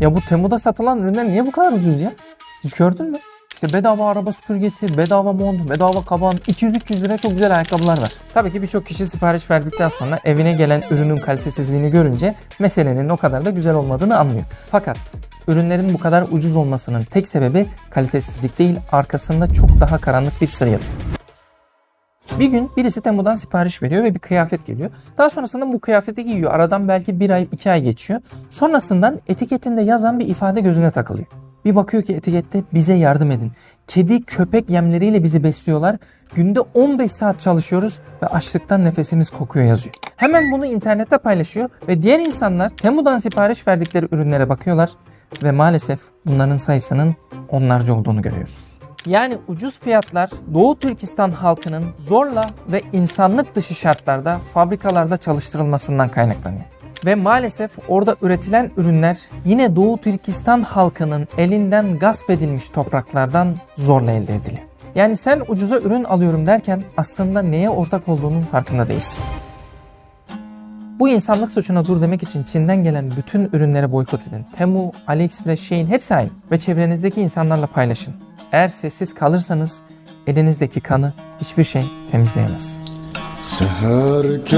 Ya bu Temu'da satılan ürünler niye bu kadar ucuz ya? Hiç gördün mü? İşte bedava araba süpürgesi, bedava mont, bedava kaban, 200-300 lira çok güzel ayakkabılar var. Tabii ki birçok kişi sipariş verdikten sonra evine gelen ürünün kalitesizliğini görünce meselenin o kadar da güzel olmadığını anlıyor. Fakat ürünlerin bu kadar ucuz olmasının tek sebebi kalitesizlik değil, arkasında çok daha karanlık bir sır yatıyor. Bir gün birisi Temu'dan sipariş veriyor ve bir kıyafet geliyor. Daha sonrasında bu kıyafeti giyiyor. Aradan belki bir ay, iki ay geçiyor. Sonrasından etiketinde yazan bir ifade gözüne takılıyor. Bir bakıyor ki etikette bize yardım edin. Kedi köpek yemleriyle bizi besliyorlar. Günde 15 saat çalışıyoruz ve açlıktan nefesimiz kokuyor yazıyor. Hemen bunu internette paylaşıyor ve diğer insanlar Temu'dan sipariş verdikleri ürünlere bakıyorlar ve maalesef bunların sayısının onlarca olduğunu görüyoruz. Yani ucuz fiyatlar Doğu Türkistan halkının zorla ve insanlık dışı şartlarda fabrikalarda çalıştırılmasından kaynaklanıyor. Ve maalesef orada üretilen ürünler yine Doğu Türkistan halkının elinden gasp edilmiş topraklardan zorla elde ediliyor. Yani sen ucuza ürün alıyorum derken aslında neye ortak olduğunun farkında değilsin. Bu insanlık suçuna dur demek için Çin'den gelen bütün ürünlere boykot edin. Temu, AliExpress, Shein hepsi aynı. Ve çevrenizdeki insanlarla paylaşın. Eğer sessiz kalırsanız elinizdeki kanı hiçbir şey temizleyemez. Seher